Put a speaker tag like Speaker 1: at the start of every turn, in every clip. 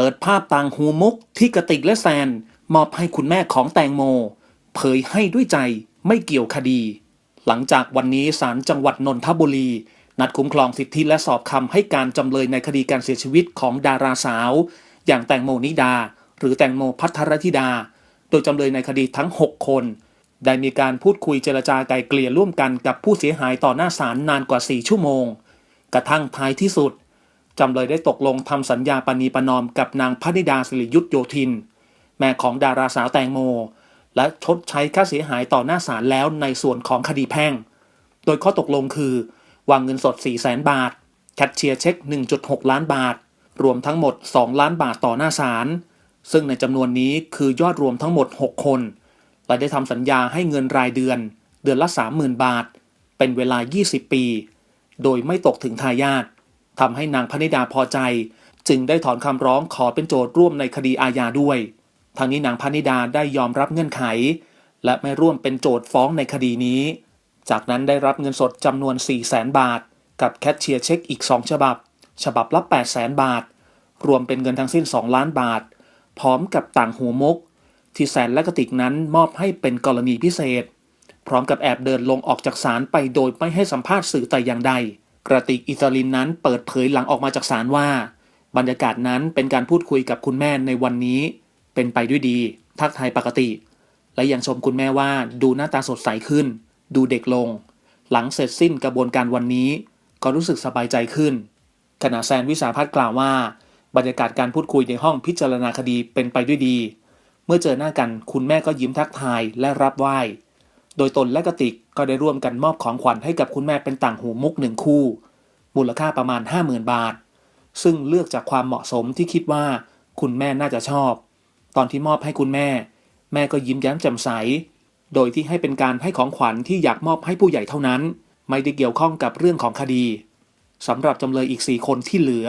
Speaker 1: ปิดภาพต่างหูมุกที่กระติกและแซน มอบให้คุณแม่ของแตงโม เผยให้ด้วยใจไม่เกี่ยวคดี หลังจากวันนี้ศาลจังหวัดนนทบุรี นัดคุ้มครองสิทธิและสอบคำให้การจำเลยในคดีการเสียชีวิตของดาราสาว อย่างแตงโมนิดา หรือแตงโมพัทรธิดา โดยจำเลยในคดีทั้ง 6 คน ได้มีการพูดคุยเจรจาไกลเกลี่ยร่วมกันกับผู้เสียหายต่อหน้าศาลนานกว่า 4 ชั่วโมง กระทั่งท้ายที่สุด จำเลยได้ตกลงทำสัญญาปณีประนอมกับนางพนิดาสิริยุทธโยธิน แม่ของดาราสาวแตงโม และชดใช้ค่าเสียหายต่อหน้าศาลแล้วในส่วนของคดีแพ่ง โดยข้อตกลงคือวางเงินสด 4 0 0แสนบาท แคชเชียร์เช็ค 1.6 ล้านบาท รวมทั้งหมด 2 ล้านบาทต่อหน้าศาล ซึ่งในจำนวนนี้คือยอดรวมทั้งหมด 6 คน และได้ทำสัญญาให้เงินรายเดือน เดือนละ 30,000 บาท เป็นเวลา 20 ปี โดยไม่ตกถึงทายาท ทำให้นางพนิดาพอใจ จึงได้ถอนคำร้องขอเป็นโจทย์ร่วมในคดีอาญาด้วยทางนี้นางพนิดาได้ยอมรับเงื่อนไข และไม่ร่วมเป็นโจทย์ฟ้องในคดีนี้ จากนั้นได้รับเงินสดจำนวน 4 0 0แสนบาท กับแคชเชียร์เช็คอีก 2 ฉบับ ฉบับละ 8 0 0แสนบาท รวมเป็นเงินทั้งสิ้น 2 ล้านบาท พร้อมกับต่างหูมกที่แสนและกระติกนั้นมอบให้เป็นกรณีพิเศษ พร้อมกับแอบเดินลงออกจากศาลไปโดยไม่ให้สัมภาษณ์สื่อแต่อย่างใด กระติกอิตาลินนั้นเปิดเผยหลังออกมาจากศาลว่า บรรยากาศนั้นเป็นการพูดคุยกับคุณแม่ในวันนี้ เป็นไปด้วยดี ทักทายปกติ และยังชมคุณแม่ว่าดูหน้าตาสดใสขึ้น ดูเด็กลง หลังเสร็จสิ้นกระบวนการวันนี้ ก็รู้สึกสบายใจขึ้น ขณะแซนวิสาพัฒน์กล่าวว่า บรรยากาศการพูดคุยในห้องพิจารณาคดีเป็นไปด้วยดี เมื่อเจอหน้ากันคุณแม่ก็ยิ้มทักทายและรับไหว้ โดยตนและกติกก็ได้ร่วมกันมอบของขวัญให้กับคุณแม่เป็นต่างหูมุกหนึ่งคู่ มูลค่าประมาณ 50,000 บาท ซึ่งเลือกจากความเหมาะสมที่คิดว่าคุณแม่น่าจะชอบ ตอนที่มอบให้คุณแม่ แม่ก็ยิ้มแย้มแจ่มใส โดยที่ให้เป็นการให้ของขวัญที่อยากมอบให้ผู้ใหญ่เท่านั้น ไม่ได้เกี่ยวข้องกับเรื่องของคดีสำหรับจำเลยอีก 4 คนที่เหลือ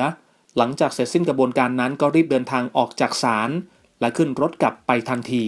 Speaker 1: หลังจากเสร็จสิ้นกระบวนการนั้นก็รีบเดินทางออกจากศาลและขึ้นรถกลับไปทันที